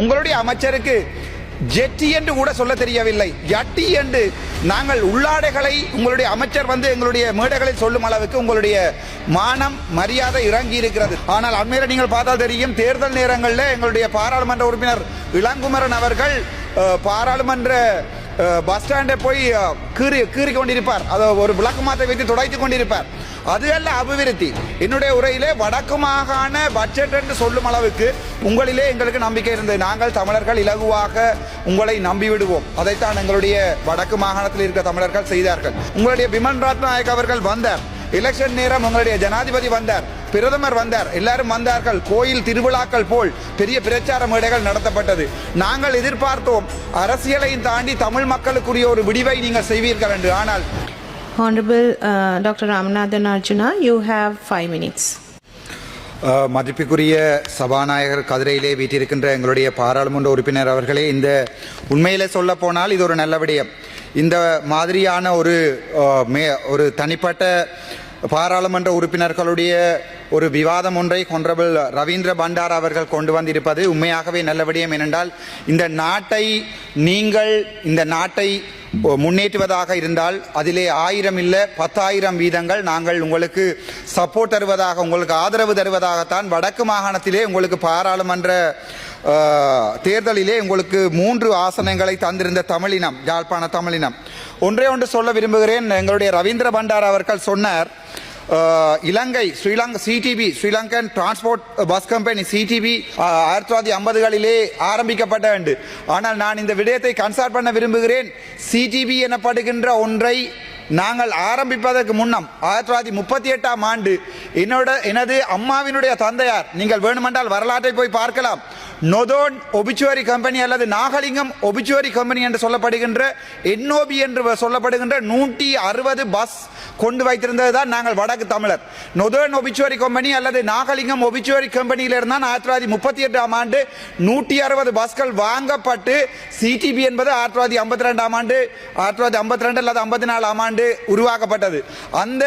உங்களுடைய அமைச்சருக்கு ஜெட்டி என்று கூட சொல்ல தெரியவில்லை. யட்டி என்று நாங்கள் உள்ளாடைகளை உங்களுடைய அமைச்சர் வந்து எங்களுடைய மேடைகளில் சொல்லும் அளவுக்கு உங்களுடைய மானம் மரியாதை இறங்கி இருக்கிறது. ஆனால் அண்மையில நீங்கள் பார்த்தால் தெரியும் தேர்தல் நேரங்களில் எங்களுடைய பாராளுமன்ற உறுப்பினர் இளங்குமரன் அவர்கள் பாராளுமன்ற பஸ் ஸ்டாண்டை போய் கீறி கீறி கொண்டிருப்பார் அதை ஒரு விளக்கு மாற்ற வைத்து துடைத்துக் கொண்டிருப்பார். அது அல்ல அபிவிருத்தி. என்னுடைய உரையிலே வடக்கு மாகாண பட்ஜெட் என்று சொல்லும் அளவுக்கு உங்களிலே எங்களுக்கு நம்பிக்கை இருந்தது. நாங்கள் தமிழர்கள் இலகுவாக உங்களை நம்பிவிடுவோம். அதைத்தான் எங்களுடைய வடக்கு மாகாணத்தில் இருக்க தமிழர்கள் செய்தார்கள். உங்களுடைய பிமன் ராத்நாயக் அவர்கள் வந்தார். எலெக்ஷன் நேரம் உங்களுடைய ஜனாதிபதி வந்தார். பிரதமர் வந்தார். எல்லாரும் வந்தார்கள். கோயில் திருவிழாக்கள் போல் பெரிய பிரச்சார மேடைகள் நடத்தப்பட்டது. நாங்கள் எதிர்பார்த்தோம். அரசியலையும் தாண்டி தமிழ் மக்களுக்குரிய ஒரு விடிவை நீங்கள் செய்வீர்கள் என்று. ஆனால் Honorable uh, Dr. Ramanathan Arjuna, you have five minutes. அஹ், மதிப்புக்குரிய சபாநாயகர் கதிரையிலே வீட்டிருக்கின்ற எங்களுடைய பாராளுமன்ற உறுப்பினர் அவர்களே இந்த உண்மையிலே சொல்ல போனால் இது ஒரு நல்ல விடயம். இந்த மாதிரியான ஒரு மே ஒரு தனிப்பட்ட பாராளுமன்ற உறுப்பினர்களுடைய ஒரு விவாதம் ஒன்றை ஹொன்ரபிள் ரவீந்திர பண்டார் அவர்கள் கொண்டு வந்திருப்பது உண்மையாகவே நல்ல விடயம் ஏனென்றால் இந்த நாட்டை நீங்கள் இந்த நாட்டை முன்னேற்றுவதாக இருந்தால் அதிலே ஆயிரம் இல்லை பத்தாயிரம் வீதங்கள் நாங்கள் உங்களுக்கு சப்போர்ட் தருவதாக உங்களுக்கு ஆதரவு தருவதாகத்தான் வடக்கு மாகாணத்திலே உங்களுக்கு பாராளுமன்ற தேர்தலிலே உங்களுக்கு மூன்று ஆசனங்களை தந்திருந்த தமிழினம் யாழ்ப்பாண தமிழினம். ஒன்றே ஒன்று சொல்ல விரும்புகிறேன் எங்களுடைய ரவீந்திர பண்டார் அவர்கள் சொன்னார் Ilangai Sri Lanka CTB Sri Lankan transport bus company CTB ஆயிரத்தி தொள்ளாயிரத்தி ஐம்பதுகளிலே ஆரம்பிக்கப்பட்ட உண்டு ஆனால் நான் இந்த விடயத்தை கன்சல்ட் பண்ண விரும்புகிறேன். சிடிபி எனப்படுகின்ற ஒன்றை நாங்கள் ஆரம்பிப்பதற்கு முன்னம் ஆயிரத்தி தொள்ளாயிரத்தி முப்பத்தி எட்டாம் ஆண்டு என்னோட எனது அம்மாவினுடைய தந்தையார் நீங்கள் வேணுமென்றால் வரலாற்றை போய் பார்க்கலாம். நொதோன் ஒபிச்சுவரி கம்பெனி அல்லது நாகலிங்கம் ஒபிச்சுவரி கம்பெனி என்று சொல்லப்படுகின்ற என்ஓபி என்று சொல்லப்படுகின்ற நூற்றி அறுபது பஸ் கொண்டு வைத்திருந்தது தான் நாங்கள் வடக்கு தமிழர். நொதோன் ஒபிச்சுவரி கம்பெனி அல்லது நாகலிங்கம் ஒபிச்சுவரி கம்பெனியிலிருந்து தான் ஆயிரத்தி தொள்ளாயிரத்தி முப்பத்தி எட்டாம் ஆண்டு நூற்றி அறுபது பஸ்கள் வாங்கப்பட்டு சிடிபி என்பது ஆயிரத்தி தொள்ளாயிரத்தி ஐம்பத்தி ரெண்டாம் ஆண்டு ஆயிரத்தி தொள்ளாயிரத்தி ஐம்பத்தி ரெண்டு அல்லது ஐம்பத்தி நாலாம் ஆண்டு உருவாக்கப்பட்டது. அந்த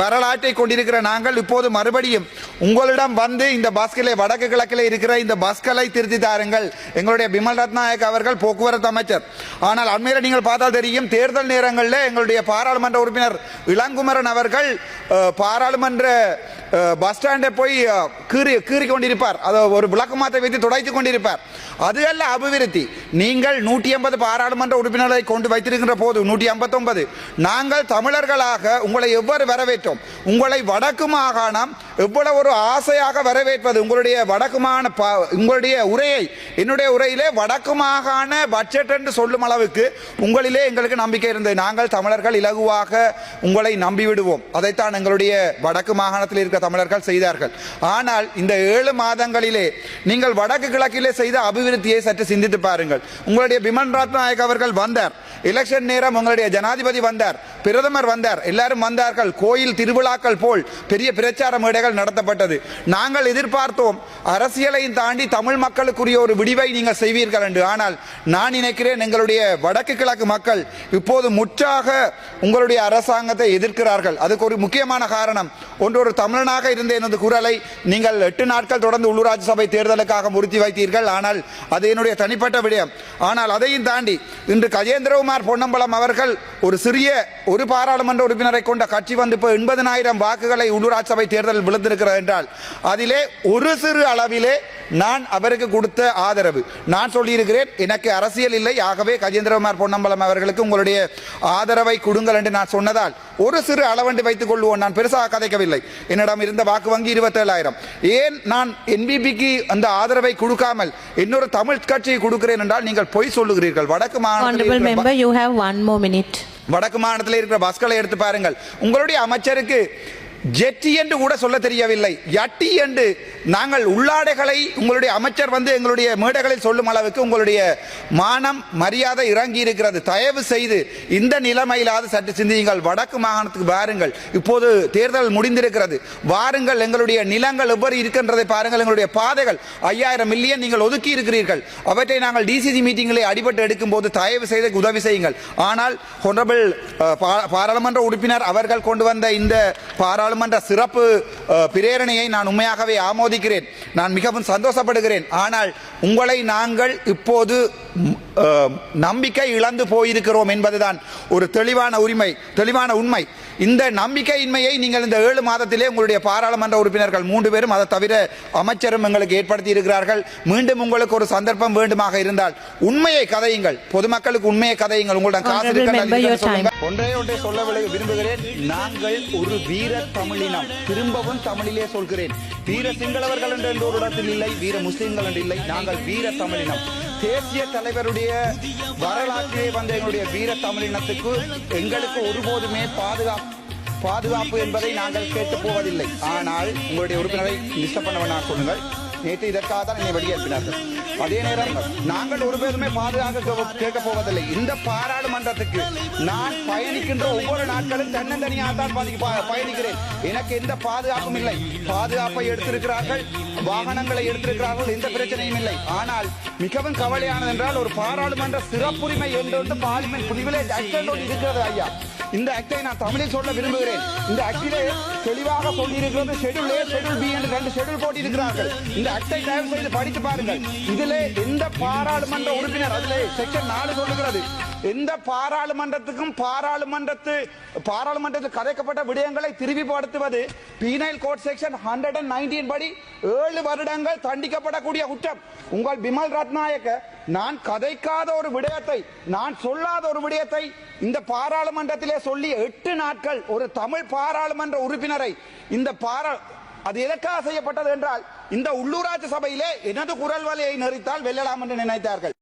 வரலாற்றை கொண்டிருக்கிற நாங்கள் இப்போது மறுபடியும் உங்களிடம் வந்து இந்த பஸ்களை வடக்கு கிழக்கில் இருக்கிற இந்த பஸ்களை திருத்தி தாருங்கள். எங்களுடைய பிமல் ரத்நாயக் அவர்கள் போக்குவரத்து அமைச்சர். ஆனால் அண்மையில் நீங்கள் பார்த்தால் தெரியும் தேர்தல் நேரங்களில் எங்களுடைய பாராளுமன்ற உறுப்பினர் இளங்குமரன் அவர்கள் பாராளுமன்ற பஸ் ஸ்டாண்டை போய் கீறி கீறி கொண்டிருப்பார். அதை ஒரு விளக்கு மாற்றை வைத்து துடைத்துக் கொண்டிருப்பார். அது அல்ல அபிவிருத்தி. நீங்கள் நூற்றி ஐம்பது பாராளுமன்ற உறுப்பினர்களை கொண்டு வைத்திருக்கின்ற போது நூற்றி ஐம்பத்தொன்பது. நாங்கள் தமிழர்களாக உங்களை எவ்வாறு வரவேற்றோம் உங்களை வடக்கு மாகாணம் எவ்வளவு ஒரு ஆசையாக வரவேற்பது. உங்களுடைய வடக்குமான ப- உங்களுடைய உரையை என்னுடைய உரையிலே வடக்கு மாகாண பட்ஜெட் என்று சொல்லும் அளவுக்கு உங்களிலே எங்களுக்கு நம்பிக்கை இருந்தது. நாங்கள் தமிழர்கள் இலகுவாக உங்களை நம்பிவிடுவோம். அதைத்தான் எங்களுடைய வடக்கு மாகாணத்தில் இருக்க தமிழர்கள் செய்தார்கள். ஆனால் இந்த ஏழு மாதங்களிலே நீங்கள் வடக்கு கிழக்கிலே செய்த அபிவிருத்தியை சற்று சிந்தித்து பாருங்கள். உங்களுடைய பிமன் ரத்நாயக் அவர்கள் வந்தார். எலெக்ஷன் நேரம் உங்களுடைய ஜனாதிபதி வந்தார். பிரதமர் வந்தார். எல்லாரும் வந்தார்கள். கோயில் திருவிழாக்கள் போல் பெரிய பிரச்சார மேடைகள் நடத்தப்பட்டது. நாங்கள் எதிர்பார்த்தோம் அரசியலையும் தாண்டி தமிழ் மக்களுக்குரிய ஒரு விடிவை நீங்கள் செய்வீர்கள் என்று. ஆனால் நான் நினைக்கிறேன் எங்களுடைய வடக்கு கிழக்கு மக்கள் இப்போது முற்றாக உங்களுடைய அரசாங்கத்தை எதிர்க்கிறார்கள். அதுக்கு ஒரு முக்கியமான காரணம் ஒன்று ஒரு தமிழனாக இருந்த எனது குரலை நீங்கள் எட்டு நாட்கள் தொடர்ந்து உள்ளூராட்சி சபை தேர்தலுக்காக முறுத்தி வைத்தீர்கள். ஆனால் அது என்னுடைய தனிப்பட்ட விடயம். ஆனால் அதையும் தாண்டி இன்று கஜேந்திரகுமார் பொன்னம்பலம் அவர்கள் ஒரு சிறிய ஒரு பாராளுமன்ற உறுப்பினரை கொண்ட கட்சி வந்து இப்போ எண்பதனாயிரம் வாக்குகளை உள்ளூராட்சி சபை தேர்தலில் விழுந்திருக்கிறது என்றால் அதிலே ஒரு சிறு அளவிலே நான் அவருக்கு கொடுத்த ஆதரவு. நான் சொல்லியிருக்கிறேன் எனக்கு அரசியல் இல்லை. ஆகவே கஜேந்திரகுமார் பொன்னம்பலம் அவர்களுக்கு உங்களுடைய ஆதரவை கொடுங்கள் என்று நான் சொன்னதால் ஒரு சிறு அளவண்டு வைத்துக் கொள்வோம். நான் பெருசாக கதைக்கவில்லை. என்னிடம் இருந்த வாக்கு வங்கி இருபத்தேழாயிரம். ஏன் நான் என்பிபிக்கு அந்த ஆதரவை கொடுக்காமல் இன்னொரு தமிழ் கட்சியை கொடுக்கிறேன் என்றால் நீங்கள் பொய் சொல்லுகிறீர்கள். வடக்கு மாநிலத்தில் வடக்கு மாநிலத்தில் இருக்கிற பஸ்களை எடுத்து பாருங்கள். உங்களுடைய அமைச்சருக்கு ஜெட்டி என்று கூட சொல்ல தெரியவில்லை. யட்டி என்று நாங்கள் உள்ளாடைகளை உங்களுடைய அமைச்சர் வந்து எங்களுடைய மேடைகளில் சொல்லும் அளவுக்கு உங்களுடைய மானம் மரியாதை இறங்கி இருக்கிறது. தயவு செய்து இந்த நிலைமையிலாவது சற்று சிந்தியுங்கள். வடக்கு மாகாணத்துக்கு வாருங்கள். இப்போது தேர்தல் முடிந்திருக்கிறது. வாருங்கள். எங்களுடைய நிலங்கள் எவ்வாறு இருக்கின்றதை பாருங்கள். எங்களுடைய பாதைகள் ஐயாயிரம் மில்லியன் நீங்கள் ஒதுக்கி இருக்கிறீர்கள். அவற்றை நாங்கள் டிசிசி மீட்டிங்களை அடிபட்டு எடுக்கும் போது தயவு செய்து உதவி செய்யுங்கள். ஆனால் ஹொனரபிள் பாராளுமன்ற உறுப்பினர் அவர்கள் கொண்டு வந்த இந்த பாராளுமன்ற பாராளுமன்ற சிறப்பு அஹ், பிரேரணையை நான் உண்மையாகவே ஆமோதிக்கிறேன். நான் மிகவும் சந்தோஷப்படுகிறேன். ஆனால் உங்களை நாங்கள் இப்போது நம்பிக்கை இழந்து போயிருக்கிறோம் என்பதுதான் ஒரு தெளிவான உரிமை தெளிவான உண்மை. இந்த நம்பிக்கையின்மையை நீங்கள் இந்த ஏழு மாதத்திலே உங்களுடைய பாராளுமன்ற உறுப்பினர்கள் மூன்று பேரும் அதை தவிர அமைச்சரும் எங்களுக்கு ஏற்படுத்தி இருக்கிறார்கள் மீண்டும் உங்களுக்கு ஒரு சந்தர்ப்பம் வேண்டுமாக இருந்தால் உண்மையை கதையுங்கள். பொதுமக்களுக்கு உண்மையை கதையுங்கள். உங்களிடம் காசு. ஒன்றே ஒன்றை சொல்ல விரும்புகிறேன். நாங்கள் ஒரு வீர தமிழினம் திரும்பவும் தமிழிலே சொல்கிறேன். வீர சிங்களவர்கள் என்று ஒரு இடத்தில் இல்லை வீர முஸ்லிம்கள் என்று இல்லை. நாங்கள் வீர தமிழினம். தேசிய தலைவருடைய வரலாற்றிலே வந்த எங்களுடைய வீர தமிழினத்துக்கு எங்களுக்கு ஒருபோதுமே பாதுகாப்பு பாதுகாப்பு என்பதை நாங்கள் கேட்டு போவதில்லை. ஆனால் உங்களுடைய உறுப்பினரை டிஸ்டர்ப் பண்ண வேண்டாம் சொல்லுங்கள். நேற்று இதற்காக தான் என்னை வெளியேற்றினார்கள் அதே நேரம் நாங்கள் ஒரு பேருமே பாதுகாக்க கேட்க போவதில்லை இந்த பாராளுமன்றத்துக்கு நான் பயணிக்கின்ற ஒவ்வொரு நாட்களும் தன்னந்தனியாக தான் பாதி- பயணிக்கிறேன். எனக்கு எந்த பாதுகாப்பும் இல்லை. பாதுகாப்பை எடுத்திருக்கிறார்கள் வாகனங்களை எடுத்திருக்கிறார்கள் எந்த பிரச்சனையும் இல்லை. ஆனால் மிகவும் கவலையானது என்றால் ஒரு பாராளுமன்ற சிறப்புரிமை என்று வந்து பார்லிமெண்ட் பிரிவிலேஜ் ஆக்ட் இருக்கிறது ஐயா. இந்த ஆக்டை நான் தமிழில் சொல்ல விரும்புகிறேன். இந்த ஆக்டிலே தெளிவாக சொல்லியிருக்கிறது. ஷெடியூல் ஏ ஷெட்யூல் பி என்று ரெண்டு ஷெட்யூல் போட்டிருக்கிறார்கள். இந்த ஆக்டை தயவு செய்து படித்து பாருங்கள். இதிலே எந்த பாராளுமன்ற உறுப்பினர் அதிலே செக்ஷன் நாலு சொல்லுகிறது. எந்த பாராளுமன்றத்துக்கும் பாராளுமன்றத்து பாராளுமன்றத்தில் கதைக்கப்பட்ட விடயங்களை திருப்பிப்படுத்துவது penal code section hundred and nineteen படி ஏழு வருடங்கள் தண்டிக்கப்படக்கூடிய குற்றம். உங்கள் பிமல் ரத்நாயக்க நான் கதைக்காத ஒரு விடயத்தை நான் சொல்லாத ஒரு விடயத்தை இந்த பாராளுமன்றத்திலே சொல்லி எட்டு நாட்கள் ஒரு தமிழ் பாராளுமன்ற உறுப்பினரை இந்த பாரா அது எதற்காக செய்யப்பட்டது என்றால் இந்த உள்ளூராட்சி சபையிலே எனது குரல் வலையை நிறுத்தால் வெல்லலாம் என்று நினைத்தார்கள்.